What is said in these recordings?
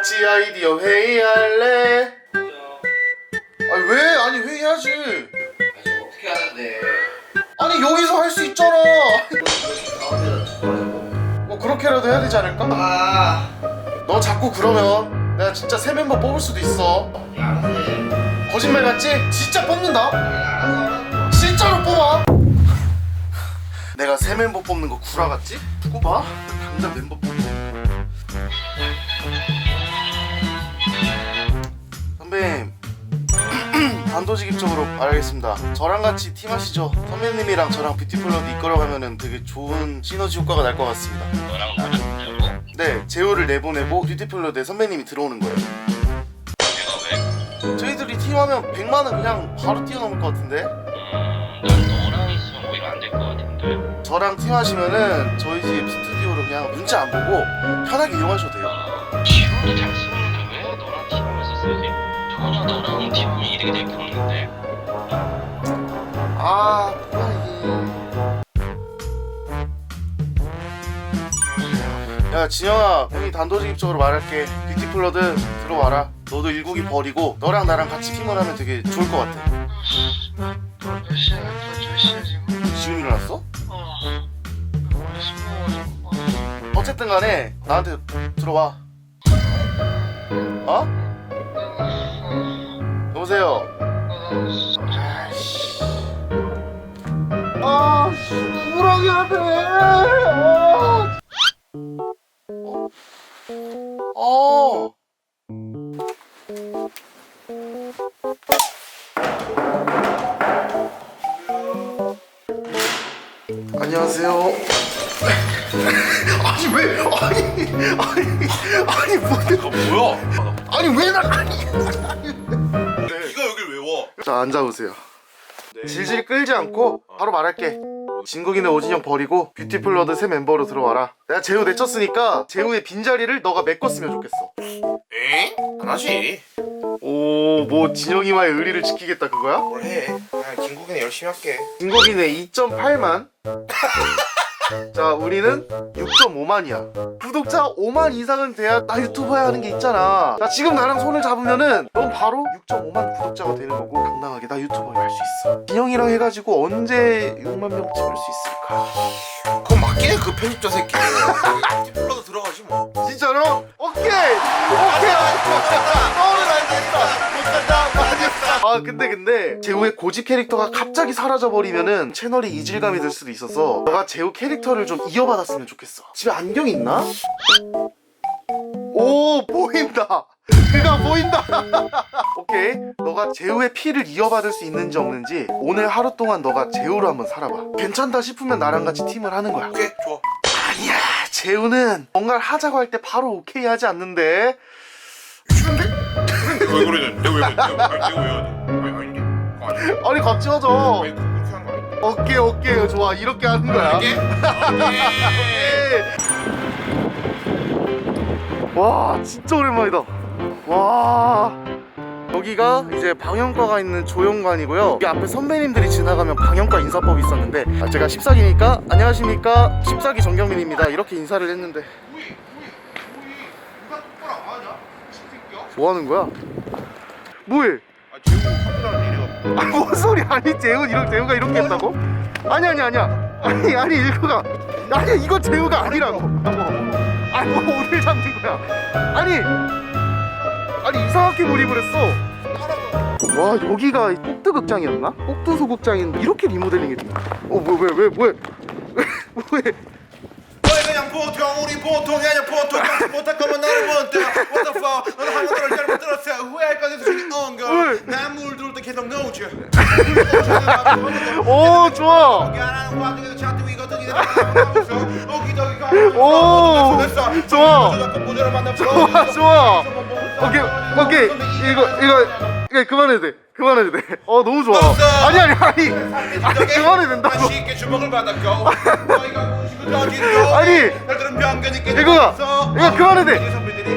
같이 아이디어 회의할래? 아니 왜? 아니 회의하지. 아니 어떻게 하는데 아니 여기서 할 수 있잖아. 가운데다 뭐 그렇게라도 해야 되지 않을까? 아 너 자꾸 그러면 내가 진짜 새 멤버 뽑을 수도 있어. 거짓말 같지? 진짜 뽑는다. 알아서 진짜로 뽑아. 내가 새 멤버 뽑는 거 구라 같지? 봐. 당장 멤버 뽑고. 단도직입적으로 말하겠습니다. 저랑 같이 팀하시죠. 선배님이랑 저랑 뷰티플러드 이끌어가면은 되게 좋은 시너지 효과가 날 것 같습니다. 너랑 나랑 진짜로? 네, 제호를 내보내고 뷰티플러드에 선배님이 들어오는 거예요. 내가 왜? 저희들이 팀하면 100만은 그냥 바로 뛰어넘을 것 같은데? 음, 난 너랑 있으면 오히려 안 될 것 같은데. 저랑 팀하시면은 저희 집 스튜디오로 그냥 문자 안 보고 편하게 이용하셔도 돼요. 지금도 잘 쓰는데 왜 너랑 팀하면서 쓰지? 전혀 너랑 팀하면 이득이 될게 없는데. 아, 뭐야 이게. 야, 진영아, 형이 단도직입적으로 말할게. 뷰티플러드 들어와라. 너도 일국이 버리고 너랑 나랑 같이 팀을 하면 되게 좋을 것 같아. 몇 시야? 몇 시야 지금? 지금 일어났어? 어. 술 어쨌든 간에 나한테 들어와. 어? 아이씨. 아, 해야 돼? 아. 어. 안녕하세요. 아니 왜? 아니 아니 아니 뭐? 뭐야? 아니 왜날 아니? 네가 여길 왜 와? 자 앉아보세요. 질질 끌지 않고 바로 말할게. 진국이네 오진영 버리고 뷰티플러드 새 멤버로 들어와라. 내가 제우 내쳤으니까 제우의 빈자리를 너가 메꿨으면 좋겠어. 에? 안 하지. 오, 뭐 진영이와의 의리를 지키겠다 그거야? 뭘 해? 그냥 김국이는 열심히 할게. 진국이네 2.8만. 자, 우리는 6.5만이야. 구독자 5만 이상은 돼야 나 유튜버야 하는 게 있잖아. 자, 지금 나랑 손을 잡으면은 넌 바로 6.5만 구독자가 되는 거고 당당하게 나 유튜버야 할 수 있어. 진영이랑 해가지고 언제 6만 명 찍을 수 있을까? 그건 해, 그 편집자 새끼. 불러도 들어가지 뭐. 진짜로? 오케이! 오케이! 아 근데 근데 제우의 고집 캐릭터가 갑자기 사라져버리면은 채널이 이질감이 들 수도 있어서 너가 제우 캐릭터를 좀 이어받았으면 좋겠어 집에 안경 있나? 오 보인다! 그가 보인다! 오케이 너가 제우의 피를 이어받을 수 있는지 없는지 오늘 하루 동안 너가 제우로 한번 살아봐 괜찮다 싶으면 나랑 같이 팀을 하는 거야 오케이, 좋아. 아니야 재우는 뭔가를 하자고 할 때 바로 오케이 하지 않는데 왜 그러냐? 내가 왜 그래? 내가 내가 왜? 아니, 아닌데? 그거 아니야. 아니 같이 하자 아니, 그렇게 하는 거 아닌데? 오케이 오케이 좋아 이렇게 하는 거야 이게? 와 진짜 오랜만이다 와 여기가 이제 방영과가 있는 조영관이고요 여기 앞에 선배님들이 지나가면 방영과 인사법이 있었는데 아, 제가 14기니까 안녕하십니까 14기 정경민입니다 이렇게 인사를 했는데 뭐 하는 거야? 뭐해? 아, 지금 카메라를 내려. 아니 뭔 소리 아니 재훈 이렇게 재훈가 이렇게 했다고? 아니 아니 아니야 아니 아니 이거가 아니 이거 재훈가 아니라고 아니 뭐 오늘 잡는 거야 아니 아니 이상하게 몰입을 했어 와 여기가 꼭두 극장이었나? 꼭두 소극장인데 이렇게 리모델링이 됐나? 어뭐왜왜 뭐해 왜 뭐해 보통 우리 보통이 아니야. 보통 못할 거면 나를 못해 What the fuck? 너는 한 번도 잘못 들었어. 후회할 거는 언거 왜? 난물 들을 때 계속 놓지 오 좋아. 가라는 와중에도 차트 위거든 이제 오기도기 가 오, 좋아. 좋아. 좋아 오케이 오케이 오케이. 이거 이거 이거 그만해도 돼 그만해도 돼 어 너무 좋아 없어. 아니 아니 아니 아니 그만해도 된다고 쉽게 주먹을 받았고 너희가 무식을 저지르고 아니, 이거가, 이거 그만해도 돼. 선배들이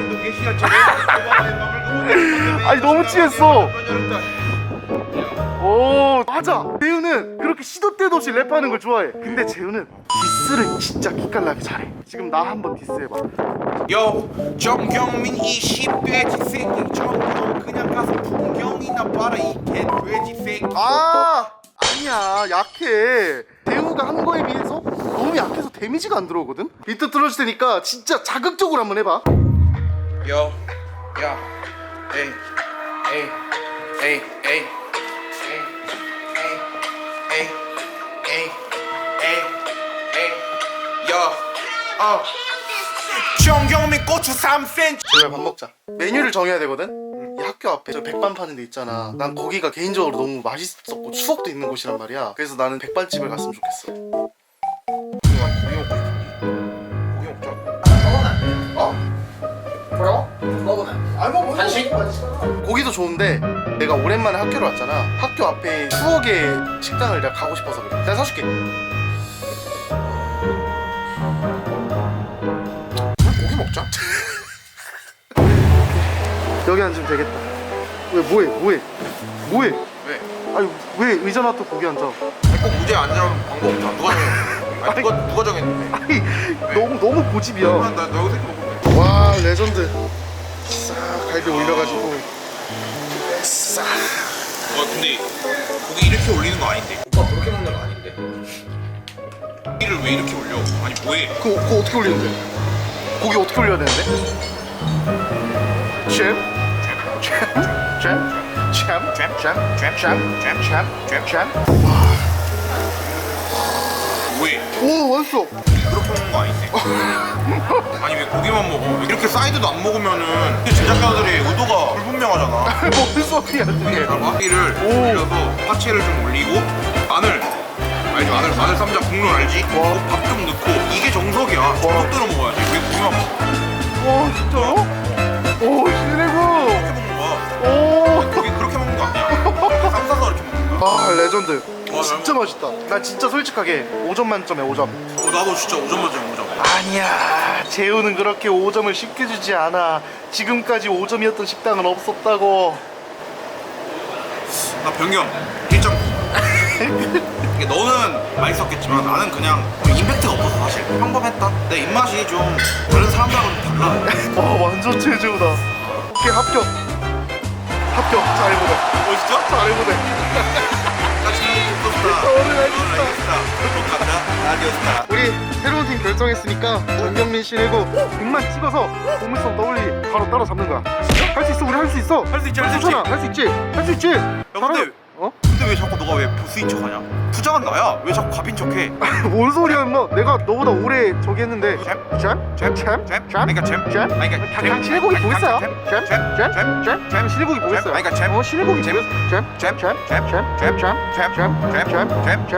아니, 너무 취했어. 오 맞아. 재우는 그렇게 시도 때도 없이 랩하는 걸 좋아해. 근데 재우는 디스를 진짜 기깔나게 잘해. 지금 나 한번 디스해봐. 요 정경민 20돼지 새끼 정경 그냥 가서 풍경이나 봐라 이 개돼지 새끼. 아 아니야. 약해. 재우가 한 거에 비해서 너무 약해서 데미지가 안 들어오거든? 비트 틀어줄 테니까 진짜 자극적으로 한번 해봐. 요, 야, 에이, 에이, 에이, 에이, 에이, 어. 정경민 고추 3cm. 재우야 밥 먹자 메뉴를 정해야 되거든 이 학교 앞에 저 백반 파는 데 있잖아 난 거기가 개인적으로 너무 맛있었고 추억도 있는 곳이란 말이야 그래서 나는 백반집을 갔으면 좋겠어 고기 먹고 싶은데. 고기 먹자. 먹으면 안 돼. 어? 뭐라고? 먹으면 안 돼. 아니 뭐 한식? 고기도 좋은데 내가 오랜만에 학교를 왔잖아 학교 앞에 추억의 식당을 내가 가고 싶어서 그래 내가 사줄게 먹자. 여기 앉으면 되겠다 왜 뭐해 뭐해 뭐해 왜? 아니 왜 의자 놔둬 거기 앉아 꼭 무대 앉으라는 방법 없잖아. 누가 정했는데? 아니, 누가 누가 정했는데? 아니 너무 너무 고집이야 나, 나 여기 새끼 먹으면 돼. 와 레전드 싹 갈비 올려가지고 싹어 근데 고기 이렇게 올리는 거 아닌데? 오빠 그렇게 먹는 거 아닌데. 고기를 왜 이렇게 올려? 아니 뭐해? 그거, 그거 어떻게 올리는데? 고기 어떻게 올려야 되는데? 잼? 잼? 잼? 잼? 잼? 잼? 잼? 잼? 잼? 잼? 잼? 잼? 왜? 오 맛있어 그렇게 먹는 거 아닌데? 아니 왜 고기만 먹어? 이렇게 사이드도 안 먹으면은 제작자들의 의도가 불분명하잖아. 뭔 소리야 그게 오. 올려서 파채를 좀 올리고 마늘 알지 마늘 마늘 쌈장 국물 알지? 와. 밥좀 넣고 이게 정석이야. 정석 대로 먹어야지. 왜 고기만 먹어? 와 진짜요? 오 시래구 이렇게 먹는 거야. 오 고기 그렇게 먹는 거 아니야. 이렇게 쌈 싸서 이렇게 먹는 거야. 아 레전드 와, 진짜 맛있다 나 진짜 솔직하게 5점 만점에 5점 어, 나도 진짜 5점 만점에 5점. 아니야 재우는 그렇게 5점을 쉽게 주지 않아 지금까지 5점이었던 식당은 없었다고 나 변경 1점. 이게 너는 맛있었겠지만 나는 그냥 좀 임팩트가 없었어 사실. 평범했다. 내 입맛이 좀 다른 사람들하고는 달라. 와 완전 제재우다 오케이 합격 합격 잘해보네 어 진짜? 잘해보네 나 지금 좋다. 오늘 알겠다. 간다. 라디오스타. 우리 새로운 팀 결정했으니까 전경민 씨 내고 100만 찍어서 보물섬 더블리 바로 따라잡는 거야 할 수 있어 우리 할 수 있어 할 수 있지 할 수 있지. 괜찮아 할 수 있지 할 수 있지 근데- 어? 근데 왜 자꾸 너가 왜 보스인 척하냐? 부장은 나야. 왜 자꾸 갑인 척해? 뭔 소리야 임마 내가 너보다 오래 저기 했는데 잼? 잼? 잼? 잼? 잼? 잼? 그러니까 잼? 잼? 아니 그러니까 당 실고기 보겠어요? 잼? 잼? 잼? 잼? 잼? 잼? 실고기 보겠어요? 아니 그러니까 잼? 어 잼? 보겠어요? 잼? 잼? 잼? 잼? 잼? 잼? 잼? 잼? 잼? 잼? 잼? 잼?